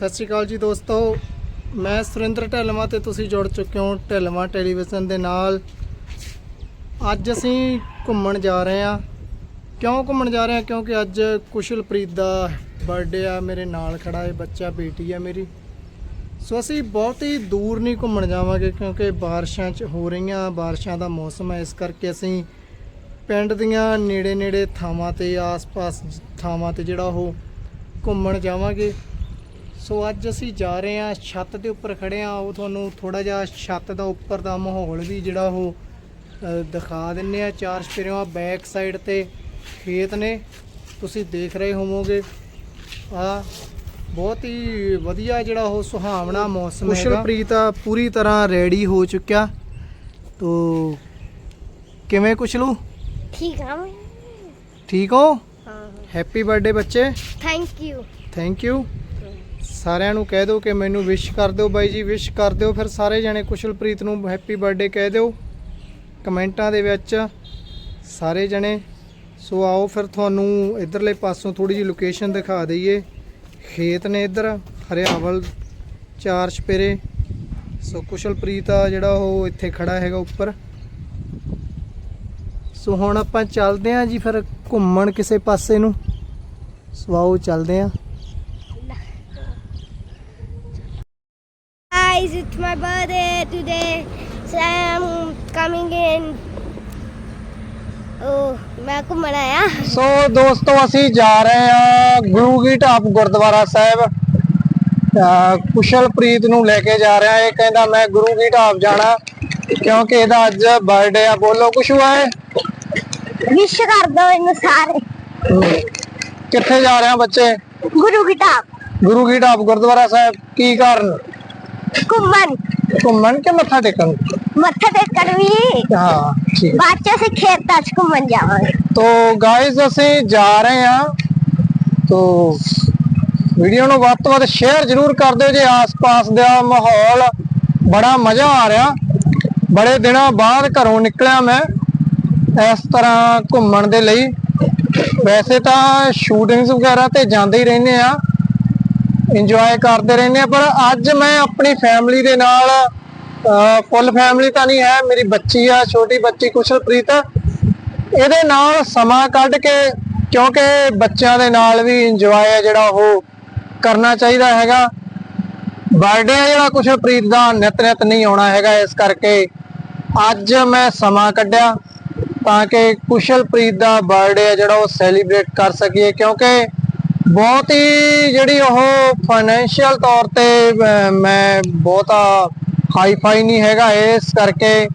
ਸਤਿ ਸ਼੍ਰੀ ਅਕਾਲ ਜੀ ਦੋਸਤੋ। ਮੈਂ ਸੁਰਿੰਦਰ ਢਿੱਲਵਾਂ ਤੇ ਤੁਸੀਂ ਜੁੜ ਚੁੱਕੇ ਹੋ ਢਿੱਲਵਾਂ ਟੈਲੀਵਿਜ਼ਨ ਦੇ ਨਾਲ। ਅੱਜ ਅਸੀਂ ਘੁੰਮਣ ਜਾ ਰਹੇ ਹਾਂ। ਕਿਉਂ ਘੁੰਮਣ ਜਾ ਰਹੇ ਹਾਂ? ਕਿਉਂਕਿ ਅੱਜ ਕੁਸ਼ਲਪ੍ਰੀਤ ਦਾ ਬਰਥਡੇ ਆ, ਮੇਰੇ ਨਾਲ ਖੜਾ ਹੈ, ਬੱਚਾ, ਬੇਟੀ ਆ ਮੇਰੀ। ਸੋ ਅਸੀਂ ਬਹੁਤ ਹੀ ਦੂਰ ਨਹੀਂ ਘੁੰਮਣ ਜਾਵਾਂਗੇ ਕਿਉਂਕਿ ਬਾਰਿਸ਼ਾਂ 'ਚ ਹੋ ਰਹੀਆਂ, ਬਾਰਿਸ਼ਾਂ ਦਾ ਮੌਸਮ ਹੈ। ਇਸ ਕਰਕੇ ਅਸੀਂ ਪਿੰਡ ਦੀਆਂ ਨੇੜੇ ਨੇੜੇ ਥਾਵਾਂ ਤੇ, ਆਸ-ਪਾਸ ਥਾਵਾਂ ਤੇ ਜਿਹੜਾ ਉਹ ਘੁੰਮਣ ਜਾਵਾਂਗੇ। ਸੋ ਅੱਜ ਅਸੀਂ ਜਾ ਰਹੇ ਹਾਂ ਛੱਤ ਦੇ ਉੱਪਰ ਖੜੇ ਹਾਂ। ਉਹ ਤੁਹਾਨੂੰ ਥੋੜਾ ਜਿਹਾ ਛੱਤ ਦਾ ਉੱਪਰ ਦਾ ਮਾਹੌਲ ਵੀ ਜਿਹੜਾ ਉਹ ਦਿਖਾ ਦਿੰਨੇ ਆ ਚਾਰ ਸਪਿਰਿਆਂ ਬੈਕ ਸਾਈਡ ਤੇ ਖੇਤ ਨੇ। ਤੁਸੀਂ ਦੇਖ ਰਹੇ ਹੋਵੋਗੇ। ਆ ਬਹੁਤ ਹੀ ਵਧੀਆ ਜਿਹੜਾ ਉਹ ਸੁਹਾਵਣਾ ਮੌਸਮ ਹੈ ਕੁਸ਼ਲਪ੍ਰੀਤ ਆ ਪੂਰੀ ਤਰ੍ਹਾਂ ਰੈਡੀ ਹੋ ਚੁੱਕਿਆ। ਤੋ ਕਿਵੇਂ ਕੁਸ਼ਲੂ? ਠੀਕ ਆ ਮੈਂ। ਠੀਕ ਹੋ? ਹਾਂ। ਹੈਪੀ ਬਰਥਡੇ ਬੱਚੇ। ਥੈਂਕ ਯੂ ਥੈਂਕ ਯੂ ਸਾਰਿਆਂ ਨੂੰ ਕਹਿ ਦਿਓ ਕਿ ਮੈਨੂੰ ਵਿਸ਼ ਕਰ ਦਿਓ ਬਾਈ ਜੀ ਵਿਸ਼ ਕਰ ਦਿਓ। ਫਿਰ ਸਾਰੇ ਜਣੇ ਕੁਸ਼ਲਪ੍ਰੀਤ ਨੂੰ ਹੈਪੀ ਬਰਥਡੇ ਕਹਿ ਦਿਓ। ਕਮੈਂਟਾਂ ਦੇ ਵਿੱਚ ਸਾਰੇ ਜਣੇ। ਸੋ ਆਓ ਫਿਰ ਤੁਹਾਨੂੰ ਇਧਰਲੇ ਪਾਸੋਂ ਥੋੜੀ ਜਿਹੀ ਲੋਕੇਸ਼ਨ ਦਿਖਾ ਦਈਏ। ਖੇਤ ਨੇ ਇਧਰ, ਹਰਿਆਵਲ, ਚਾਰ ਛਪੇਰੇ ਸੋ ਕੁਸ਼ਲਪ੍ਰੀਤ ਆ ਜਿਹੜਾ ਉਹ ਇੱਥੇ ਖੜਾ ਹੈਗਾ ਉੱਪਰ। ਸੋ ਹੁਣ ਆਪਾਂ ਚੱਲਦੇ ਆਂ ਜੀ ਫਿਰ ਘੁੰਮਣ ਕਿਸੇ ਪਾਸੇ ਨੂੰ। ਸੋ ਆਓ ਚੱਲਦੇ ਆਂ today. So I'm coming in. Oh, ਮੈਂ ਘੁੰਮਣ ਆਇਆ ਸੋ ਦੋਸਤੋ ਅਸੀਂ ਜਾ ਰਹੇ ਗੁਰੂ ਕੀ ਢਾਬ ਗੁਰਦੁਆਰਾ ਸਾਹਿਬ ਕੁਸ਼ਲਪ੍ਰੀਤ ਨੂੰ ਲੈ ਕੇ ਜਾ ਰਿਹਾ ਇਹ ਕਹਿੰਦਾ ਮੈਂ ਗੁਰੂ ਕੀ ਢਾਬ ਜਾਣਾ ਕਿਉਂਕਿ ਇਹਦਾ ਅੱਜ ਬਰਥਡੇ ਆ ਬੋਲੋ ਕੁਛ ਹੈ ਵਿਸ਼ ਕਰ ਦੋ ਇਹਨੂੰ ਸਾਰੇ ਕਿੱਥੇ ਜਾ ਰਹੇ ਆ ਬੱਚੇ ਗੁਰੂ ਕੀ ਢਾਬ ਗੁਰੂ ਕੀ ਢਾਬ ਗੁਰਦੁਆਰਾ ਸਾਹਿਬ ਕੀ ਕਾਰਨ ਘੁੰਮਣ ਘੁੰਮਣ ਕੇ ਮੱਥਾ ਟੇਕਣ? ਮੱਥਾ ਟੇਕਣ ਵੀ? ਹਾਂ ਠੀਕ। ਬਾਅਦ ਚ ਅਸੀਂ ਖੇਤਾਂ ਚ ਘੁੰਮਣ ਜਾਵਾਂਗੇ। ਤੋ ਗਾਇਜ਼ ਅਸੀਂ ਜਾ ਰਹੇ ਹਾਂ। ਤੋ ਵੀਡੀਓ ਨੂੰ ਵੱਧ ਤੋਂ ਵੱਧ ਸ਼ੇਅਰ ਜ਼ਰੂਰ ਕਰ ਦਿਓ ਜੇ ਆਸ-ਪਾਸ ਦਾ ਮਾਹੌਲ ਬੜਾ ਮਜ਼ਾ ਆ ਰਿਹਾ। ਬੜੇ ਦਿਨਾਂ ਬਾਅਦ ਘਰੋਂ ਨਿਕਲਿਆ ਮੈਂ ਇਸ ਤਰ੍ਹਾਂ ਘੁੰਮਣ ਦੇ ਲਈ। ਵੈਸੇ ਤਾਂ ਸ਼ੂਟਿੰਗਸ ਵਗੈਰਾ ਤੇ ਜਾਂਦੇ ਹੀ ਰਹਿੰਦੇ ਆ ਇੰਜੋਏ ਕਰਦੇ ਰਹਿੰਦੇ ਆ, ਪਰ ਅੱਜ ਮੈਂ ਆਪਣੀ ਫੈਮਿਲੀ ਦੇ ਨਾਲ ਫੁੱਲ ਫੈਮਿਲੀ ਤਾਂ ਨਹੀਂ ਹੈ, ਮੇਰੀ ਬੱਚੀ ਆ, ਛੋਟੀ ਬੱਚੀ ਕੁਸ਼ਲਪ੍ਰੀਤ। ਇਹਦੇ ਨਾਲ ਸਮਾਂ ਕੱਢ ਕੇ, ਕਿਉਂਕਿ ਬੱਚਿਆਂ ਦੇ ਨਾਲ ਵੀ ਇੰਜੋਏ ਹੈ ਜਿਹੜਾ ਉਹ ਕਰਨਾ ਚਾਹੀਦਾ ਹੈਗਾ। ਬਰਥਡੇ ਆ ਜਿਹੜਾ ਕੁਸ਼ਲਪ੍ਰੀਤ ਦਾ ਨਿਤ ਨਿਤ ਨਹੀਂ ਆਉਣਾ ਹੈਗਾ, ਇਸ ਕਰਕੇ ਅੱਜ ਮੈਂ ਸਮਾਂ ਕੱਢਿਆ ਤਾਂ ਕਿ ਕੁਸ਼ਲਪ੍ਰੀਤ ਦਾ ਬਰਥਡੇ ਆ ਜਿਹੜਾ ਉਹ ਸੈਲੀਬ੍ਰੇਟ ਕਰ ਸਕੀਏ, ਕਿਉਂਕਿ ਬਹੁਤ ਹੀ ਜਿਹੜੀ ਉਹ ਫਾਈਨੈਂਸ਼ੀਅਲ ਤੌਰ ਤੇ ਮੈਂ ਬਹੁਤਾ ਹਾਈਫਾਈ ਨਹੀਂ ਹੈਗਾ ਇਸ ਕਰਕੇ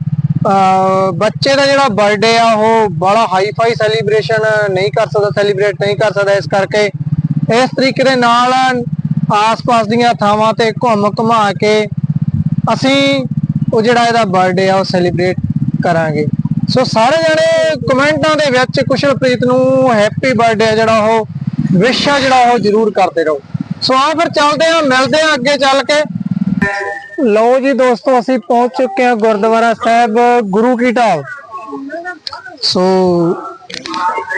ਬੱਚੇ ਦਾ ਜਿਹੜਾ ਬਰਥਡੇ ਆ, ਉਹ ਬੜਾ ਹਾਈਫਾਈ ਸੈਲੀਬ੍ਰੇਸ਼ਨ ਨਹੀਂ ਕਰ ਸਕਦਾ ਸੈਲੀਬ੍ਰੇਟ ਨਹੀਂ ਕਰ ਸਕਦਾ ਇਸ ਕਰਕੇ। ਇਸ ਤਰੀਕੇ ਦੇ ਨਾਲ ਆਸ-ਪਾਸ ਦੀਆਂ ਥਾਵਾਂ ਤੇ ਘੁੰਮ ਘੁਮਾ ਕੇ ਅਸੀਂ ਉਹ ਜਿਹੜਾ ਇਹਦਾ ਬਰਥਡੇ ਆ, ਉਹ ਸੈਲੀਬ੍ਰੇਟ ਕਰਾਂਗੇ। ਸੋ ਸਾਰੇ ਜਣੇ ਕਮੈਂਟਾਂ ਦੇ ਵਿੱਚ ਕੁਸ਼ਲਪ੍ਰੀਤ ਨੂੰ ਹੈਪੀ ਬਰਥਡੇ ਆ ਜਿਹੜਾ ਉਹ ਵਿਸ਼ਾ ਜਿਹੜਾ ਉਹ ਜ਼ਰੂਰ ਕਰਦੇ ਰਹੋ। ਸੋ ਆ ਫਿਰ ਚੱਲਦੇ ਆ ਮਿਲਦੇ ਹਾਂ ਅੱਗੇ ਚੱਲ ਕੇ। ਲਓ ਜੀ ਦੋਸਤੋ, ਅਸੀਂ ਪਹੁੰਚ ਚੁੱਕੇ ਹਾਂ ਗੁਰਦੁਆਰਾ ਸਾਹਿਬ, ਗੁਰੂ ਕੀ ਢਾਬ ਸੋ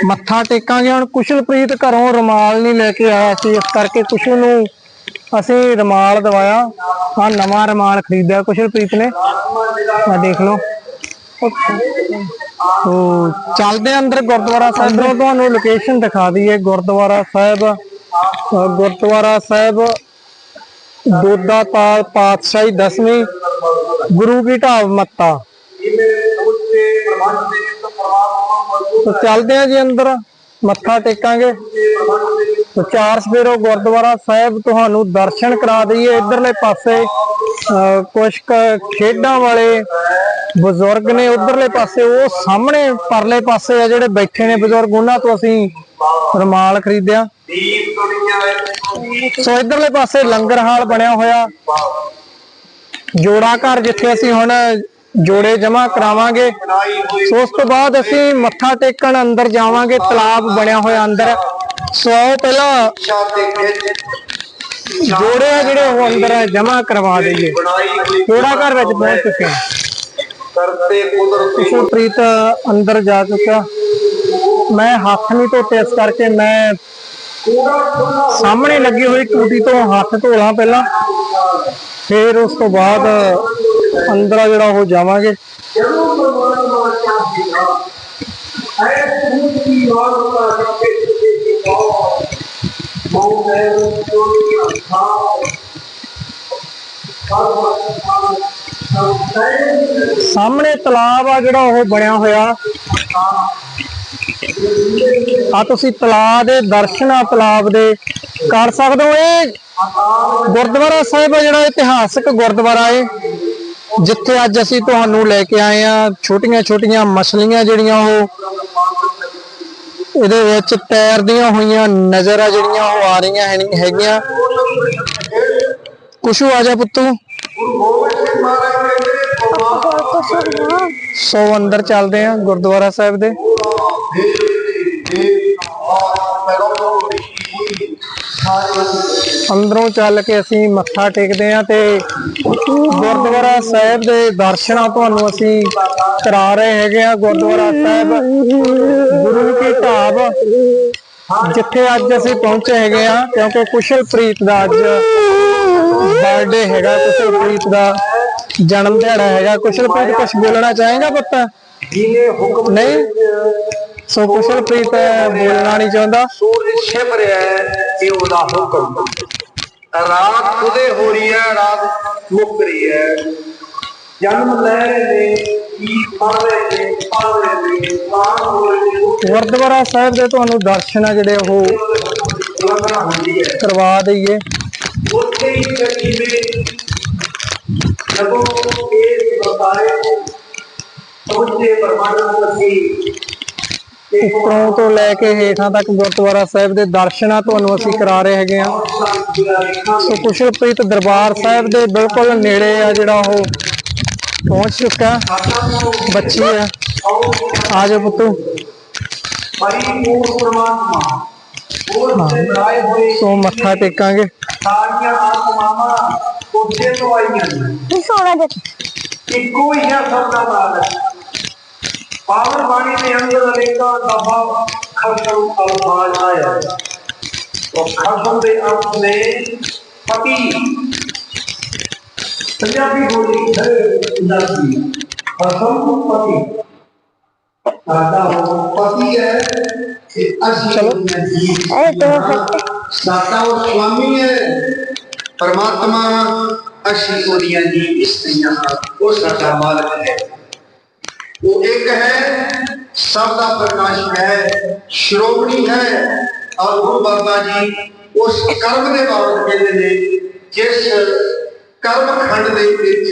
ਮੱਥਾ ਟੇਕਾਂਗੇ, ਹੁਣ ਕੁਸ਼ਲਪ੍ਰੀਤ ਘਰੋਂ ਰੁਮਾਲ ਨਹੀਂ ਲੈ ਕੇ ਆਇਆ ਸੀ, ਇਸ ਕਰਕੇ ਕੁਸ਼ਲ ਨੂੰ ਅਸੀਂ ਰੁਮਾਲ ਦਵਾਇਆ। ਆ ਨਵਾਂ ਰੁਮਾਲ ਖਰੀਦਿਆ ਕੁਸ਼ਲਪ੍ਰੀਤ ਨੇ। ਆ ਦੇਖ ਲਓ। ਤੋ ਚੱਲਦੇ ਹਾਂ ਅੰਦਰ ਗੁਰਦੁਆਰਾ ਸਾਹਿਬ। ਤੋਂ ਤੁਹਾਨੂੰ ਲੋਕੇਸ਼ਨ ਦਿਖਾ ਦਈਏ ਗੁਰਦੁਆਰਾ ਸਾਹਿਬ ਗੁਰਦੁਆਰਾ ਸਾਹਿਬ ਦੋਦਾ ਤਾਲ ਪਾਤਸ਼ਾਹੀ ਦਸਵੀਂ ਗੁਰੂ ਕੀ ਢਾਬ ਮੱਤਾ। ਤੋ ਚੱਲਦੇ ਆ ਜੀ ਅੰਦਰ ਮੱਥਾ ਟੇਕਾਂਗੇ। ਤੋ ਚਾਰ ਸਵੇਰੋ ਗੁਰਦੁਆਰਾ ਸਾਹਿਬ ਤੁਹਾਨੂੰ ਦਰਸ਼ਨ ਕਰਾ ਦਈਏ ਇਧਰਲੇ ਪਾਸੇ ਅਹ, ਕੁਛ ਖੇਡਾਂ ਵਾਲੇ ਬਜ਼ੁਰਗ ਨੇ ਉਧਰਲੇ ਪਾਸੇ, ਉਹ ਸਾਹਮਣੇ ਪਰਲੇ ਪਾਸੇ ਆ ਜਿਹੜੇ ਬੈਠੇ ਨੇ ਬਜ਼ੁਰਗ, ਉਹਨਾਂ ਤੋਂ ਅਸੀਂ ਰਮਾਲ ਖਰੀਦਿਆ। ਸੋ ਇਧਰਲੇ ਪਾਸੇ ਲੰਗਰ ਹਾਲ ਬਣਿਆ ਹੋਇਆ। ਜੋੜਾ ਘਰ ਜਿੱਥੇ ਅਸੀਂ ਹੁਣ ਜੋੜੇ ਜਮਾ ਕਰਾਵਾਂਗੇ। ਸੋ ਉਸ ਤੋਂ ਬਾਅਦ ਅਸੀਂ ਮੱਥਾ ਟੇਕਣ ਅੰਦਰ ਜਾਵਾਂਗੇ, ਤਲਾਬ ਬਣਿਆ ਹੋਇਆ ਅੰਦਰ। ਸੋ ਆਓ ਪਹਿਲਾਂ ਜੋੜੇ ਆ ਜਿਹੜੇ, ਉਹ ਅੰਦਰ ਜਮਾ ਕਰਵਾ ਦਈਏ। ਜੋੜਾ ਘਰ ਵਿੱਚ ਪਹੁੰਚ ਚੁੱਕੇ ਹਾਂ। ਕਰਤੇ ਕੁਦਰਤੀ ਕੁਸ਼ਲਪ੍ਰੀਤ ਅੰਦਰ ਜਾ ਚੁੱਕਾ ਮੈਂ ਹੱਥ ਨਹੀਂ ਧੋਤੇ ਇਸ ਕਰਕੇ ਮੈਂ ਸਾਹਮਣੇ ਲੱਗੀ ਹੋਈ ਟੂਟੀ ਤੋਂ ਹੱਥ ਧੋਲਾਂ ਪਹਿਲਾਂ ਫਿਰ ਉਸ ਤੋਂ ਬਾਅਦ ਅੰਦਰ ਆ ਜਿਹੜਾ ਉਹ ਜਾਵਾਂਗੇ ਜਦੋਂ ਪਰਮਾਤਮਾ ਚਾਹੀਦਾ ਹੈ ਸੂਤ ਦੀ ਵਾਰਤਾ ਕਰਕੇ ਤੁਸੀਂ ਬਹੁਤ ਮੌਤ ਹੈ ਜੋ ਕਿ ਅਸਾਂ ਸਾਹਮਣੇ ਤਲਾਬ ਆ ਜਿਹੜਾ ਉਹ ਬਣਿਆ ਹੋਇਆ। ਆ ਤੁਸੀਂ ਤਲਾਬ ਦੇ, ਦਰਸ਼ਨ ਆ ਤਲਾਬ ਦੇ ਕਰ ਸਕਦੇ ਹੋ। ਇਹ ਗੁਰਦੁਆਰਾ ਸਾਹਿਬ ਆ ਜਿਹੜਾ ਇਤਿਹਾਸਕ ਗੁਰਦੁਆਰਾ ਏ। ਜਿੱਥੇ ਅੱਜ ਅਸੀਂ ਤੁਹਾਨੂੰ ਲੈ ਕੇ ਆਏ ਆ। ਛੋਟੀਆਂ ਛੋਟੀਆਂ ਮਛਲੀਆਂ ਜਿਹੜੀਆਂ ਉਹ ਇਹਦੇ ਵਿੱਚ ਤੈਰਦੀਆਂ ਹੋਈਆਂ ਨਜ਼ਰ ਆ ਜਿਹੜੀਆਂ ਉਹ ਆ ਰਹੀਆਂ ਹੈਗੀਆਂ। ਕੁਸ਼ੂ ਆ ਜਾ ਪੁੱਤੂ। ਸੋ ਅੰਦਰ ਚੱਲਦੇ ਆ ਗੁਰਦੁਆਰਾ ਸਾਹਿਬ ਦੇ। ਅੰਦਰੋਂ ਚੱਲ ਕੇ ਅਸੀਂ ਮੱਥਾ ਟੇਕਦੇ ਆ ਤੇ ਗੁਰਦੁਆਰਾ ਸਾਹਿਬ ਦੇ ਦਰਸ਼ਨਾਂ ਤੁਹਾਨੂੰ ਅਸੀਂ ਕਰਾ ਰਹੇ ਹੈਗੇ ਆ। ਗੁਰਦੁਆਰਾ ਸਾਹਿਬ ਗੁਰੂ ਕੀ ਢਾਬ, ਜਿੱਥੇ ਅੱਜ ਅਸੀਂ ਪਹੁੰਚੇ ਹੈਗੇ ਆ, ਕਿਉਂਕਿ ਕੁਸ਼ਲਪ੍ਰੀਤ ਦਾ ਅੱਜ ਬਰਥਡੇ ਹੈਗਾ ਕੁਸ਼ਲਪ੍ਰੀਤ ਦਾ। ਜਨਮ ਦਿਹਾੜਾ ਹੈਗਾ ਕੁਸ਼ਲਪ੍ਰੀਤ ਕੁਝ ਬੋਲਣਾ ਚਾਹੇਗਾ ਪੁੱਤ। ਹੁਕਮ ਨਹੀਂ ਸੋ ਕੁਸ਼ਲਪ੍ਰੀਤ ਬੋਲਣਾ ਨਹੀਂ ਚਾਹੁੰਦਾ। ਸੂਰਜ ਛਿਪ ਰਿਹਾ ਹੈ ਇਹ ਉਹਦਾ ਹੁਕਮ। ਰਾਤ ਉਦੇ ਹੋ ਰਹੀ ਹੈ ਰਾਤ ਮੁੱਕ ਰਹੀ ਹੈ। ਜਨਮ ਲੈ ਰਹੇ ਨੇ ਕੀ ਪੜ ਰਹੇ ਨੇ ਪੜ ਰਹੇ ਨੇ ਬਾਹਰ ਹੋ ਰਹੇ ਨੇ। ਗੁਰਦੁਆਰਾ ਸਾਹਿਬ ਦੇ ਤੁਹਾਨੂੰ ਦਰਸ਼ਨ ਆ ਜਿਹੜੇ ਉਹ ਕਰਵਾ ਦਈਏ। ਉੱਥੇ ਹੀ ਕਰੀਬੇ ਉੱਪਰੋਂ ਤੋਂ ਲੈ ਕੇ ਹੇਠਾਂ ਤੱਕ ਗੁਰਦੁਆਰਾ ਸਾਹਿਬ ਦੇ ਦਰਸ਼ਨਾਂ ਤੁਹਾਨੂੰ ਅਸੀਂ ਕਰਾ ਰਹੇ ਹੈਗੇ ਆ ਸੋ ਕੁਸ਼ਲਪ੍ਰੀਤ ਦਰਬਾਰ ਸਾਹਿਬ ਦੇ ਬਿਲਕੁਲ ਨੇੜੇ ਆ ਜਿਹੜਾ ਉਹ ਪਹੁੰਚ ਚੁੱਕਾ। ਬੱਚੀ ਆ ਆ ਜਾ ਪੁੱਤੂ। ਪਰਿਪੂਰਨ ਪਰਮਾਤਮਾ। ਸੋ ਮੱਥਾ ਟੇਕਾਂਗੇ। ਸਾਰੀਆਂ ਆਤਮਾਵਾਂ ਉੱਥੇ ਤੋਂ ਆਈਆਂ ਨੇ ਸੋਨਾ ਦੇ ਇੱਕੋ ਹੀ ਹੈ ਸਭ ਦਾ ਮਾਲਕ ਪਾਵਨ ਬਾਣੀ ਦੇ ਅੰਦਰ ਅਨੇਕਾਂ ਦਫਾ ਖਸਮ ਅਲਫਾਜ਼ ਆਇਆ ਉਹ ਖਸਮ ਦੇ ਅਰਥ ਨੇ ਪਤੀ ਪੰਜਾਬੀ ਬੋਲੀ ਹੈ ਪੰਜਾਬੀ ਖਸਮ ਪਤੀ ਸਾਡਾ ਉਹ ਪਤੀ ਹੈ ਤੇ ਅਸੀਂ ਚਲੋ। ਉਹਦੀਆਂ ਜੀਵ ਅਰੇ ਦੋ ਫੱਟੇ ਸਾਡਾ ਉਹ ਸਵਾਮੀ ਹੈ ਪਰਮਾਤਮਾ ਅਸੀਂ ਉਹਦੀਆਂ ਜੀ ਇਸਤਰੀਆਂ ਹਾਂ ਉਹ ਸਾਡਾ ਮਾਲਕ ਹੈ। ਉਹ ਇੱਕ ਹੈ ਸਭ ਦਾ ਪ੍ਰਕਾਸ਼ ਹੈ ਸ਼੍ਰੋਮਣੀ ਹੈ। ਔਰ ਗੁਰੂ ਬਾਬਾ ਜੀ ਉਸ ਕਰਮ ਦੇ ਬਾਬਤ ਕਹਿੰਦੇ ਨੇ ਜਿਸ ਕਰਮ ਖੰਡ ਦੇ ਵਿੱਚ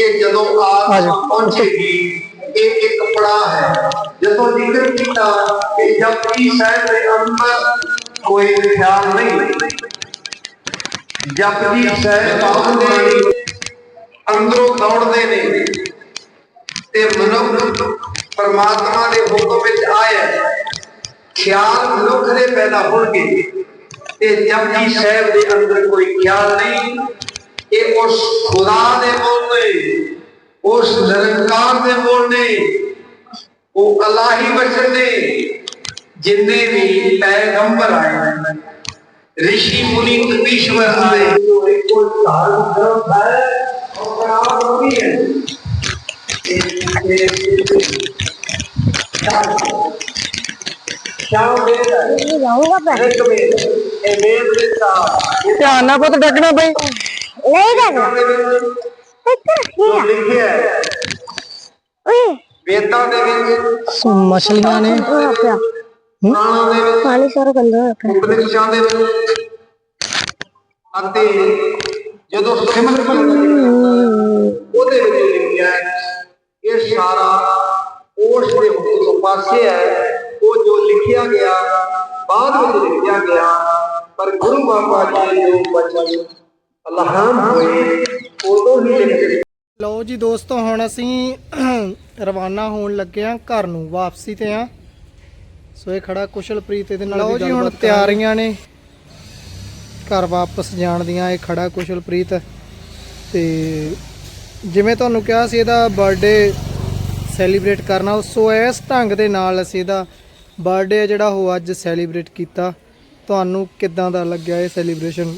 ਇਹ ਜਦੋਂ ਆਤਮਾ। ਪਹੁੰਚੇਗੀ ਇਹ ਇੱਕ ਪੜਾਅ ਹੈ। ਜਦੋਂ ਜ਼ਿਕਰ ਕੀਤਾ ਕਿ ਜਪਜੀ ਸਾਹਿਬ ਦੇ ਅੰਦਰ ਕੋਈ ਖਿਆਲ ਨਹੀਂ। ਜਪਜੀ ਸਾਹਿਬ ਦੇ ਅੰਦਰੋਂ ਦੌੜਦੇ ਨੇ। ਤੇ ਮਨੁੱਖ ਪਰਮਾਤਮਾ ਦੇ ਹੁਕਮ ਵਿੱਚ ਆਇਆ ਖਿਆਲ ਮਨੁੱਖ ਦੇ ਪੈਦਾ ਹੋਣਗੇ। ਤੇ ਜਪਜੀ ਸਾਹਿਬ ਦੇ ਅੰਦਰ ਕੋਈ ਖਿਆਲ ਨਹੀਂ। ਇਹ ਉਸ ਖੁਦਾ ਦੇ ਬੋਲਦੇ ਉਸ ਨਿਰੰਕਾਰ ਦੇ ਬੋਲਦੇ ਉਹ ਅਲਾਹੀ ਬਚਨ ਨੇ, ਜਿੰਨੇ ਵੀ ਪੈਗੰਬਰ ਆਏ ऋषि मुनि ईश्वर आए जो एक कोई धार्मिक ग्रंथ है और बराबर भी है श्याम वेद है ਇਹ ਜਾਊਂਗਾ ਪਰ एक वेद ये वेद देता ਧਿਆਨ ਨਾਲ ਪੁੱਤ ਡੱਕਣਾ ਬਈ ਨਹੀਂ ਕਰਨਾ ਦੇ ਵਿੱਚ ਇੱਧਰ ਜੋ ਕੀ ਆ ਲਿਖਿਆ ਹੈ ਓਏ ਵੇਦਾਂ ਦੇ ਵਿੱਚ ਸੋ ਮਛਲੀਆਂ ਨੇ ਪਿਆ ਪੁਰਾਣਾਂ ਦੇ ਵਿੱਚ ਪਾਣੀ ਸਾਰਾ ਗੰਦਾ ਹੋ ਗਿਆ ਉਪਨਿਸ਼ਦਾਂ ਦੇ ਵਿੱਚ। ਅਤੇ ਜਦੋਂ ਸਿਮਰਨ ਉਹਦੇ ਵਿੱਚ ਲਿਖਿਆ ਹੈ ਇਹ ਸਾਰਾ ਉਸ ਦੇ ਹੁਕਮ ਤੋਂ ਪਾਸੇ ਹੈ। ਉਹ ਜੋ ਲਿਖਿਆ ਗਿਆ ਬਾਅਦ ਵਿੱਚ ਲਿਖਿਆ ਗਿਆ ਪਰ ਗੁਰੂ ਬਾਬਾ ਜੀ ਦੇ ਜੋ ਬਚਨ ਅਲਹਾਮ ਹੋਏ ਉਦੋਂ ਹੀ ਲਿਖੇ ਲਓ ਜੀ ਦੋਸਤੋ ਹੁਣ ਅਸੀਂ ਰਵਾਨਾ ਹੋਣ ਲੱਗੇ ਆ ਘਰ ਨੂੰ ਵਾਪਸੀ ਤੇ ਆ ਸੋ ਇਹ ਖੜਾ ਕੁਸ਼ਲਪ੍ਰੀਤ ਇਹਦੇ ਨਾਲ ਲਓ ਜੀ ਹੁਣ ਤਿਆਰੀਆਂ ਨੇ। ਘਰ ਵਾਪਸ ਜਾਣ ਦੀਆਂ ਇਹ ਖੜਾ ਕੁਸ਼ਲਪ੍ਰੀਤ। ਤੇ ਜਿਵੇਂ ਤੁਹਾਨੂੰ ਕਿਹਾ ਸੀ ਇਹਦਾ ਬਰਥਡੇ ਸੈਲੀਬ੍ਰੇਟ ਕਰਨਾ ਸੋ ਇਸ ਢੰਗ ਦੇ ਨਾਲ ਅਸੀਂ ਇਹਦਾ ਬਰਥਡੇ ਜਿਹੜਾ ਉਹ ਅੱਜ ਸੈਲੀਬ੍ਰੇਟ ਕੀਤਾ। ਤੁਹਾਨੂੰ ਕਿੱਦਾਂ ਦਾ ਲੱਗਿਆ ਇਹ ਸੈਲੀਬ੍ਰੇਸ਼ਨ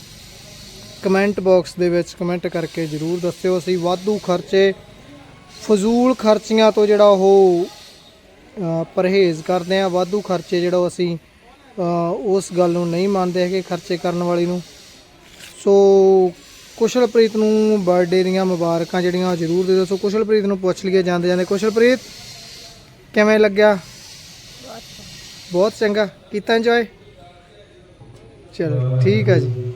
ਕਮੈਂਟ ਬਾਕਸ ਦੇ ਵਿੱਚ ਕਮੈਂਟ ਕਰਕੇ ਜਰੂਰ ਦੱਸਿਓ। ਅਸੀਂ ਵਾਧੂ ਖਰਚੇ ਫਜ਼ੂਲ ਖਰਚੀਆਂ ਤੋਂ ਜਿਹੜਾ ਉਹ ਪਰਹੇਜ਼ ਕਰਦੇ ਆ ਵਾਧੂ ਖਰਚੇ ਜਿਹੜਾ ਅਸੀਂ ਉਸ ਗੱਲ ਨੂੰ ਨਹੀਂ ਮੰਨਦੇ ਹੈਗੇ ਖਰਚੇ ਕਰਨ ਵਾਲੀ ਨੂੰ। ਸੋ ਕੁਸ਼ਲਪ੍ਰੀਤ ਨੂੰ ਬਰਥਡੇ ਦੀਆਂ ਮੁਬਾਰਕਾਂ ਜਿਹੜੀਆਂ ਉਹ ਜ਼ਰੂਰ ਦੇ ਦਿਓ। ਸੋ ਕੁਸ਼ਲਪ੍ਰੀਤ ਨੂੰ ਪੁੱਛ ਲਈਏ ਜਾਂਦੇ ਜਾਂਦੇ ਕੁਸ਼ਲਪ੍ਰੀਤ ਕਿਵੇਂ ਲੱਗਿਆ? ਬਹੁਤ ਚੰਗਾ। ਕੀਤਾ ਇੰਜੋਏ ਚਲੋ ਠੀਕ ਹੈ ਜੀ।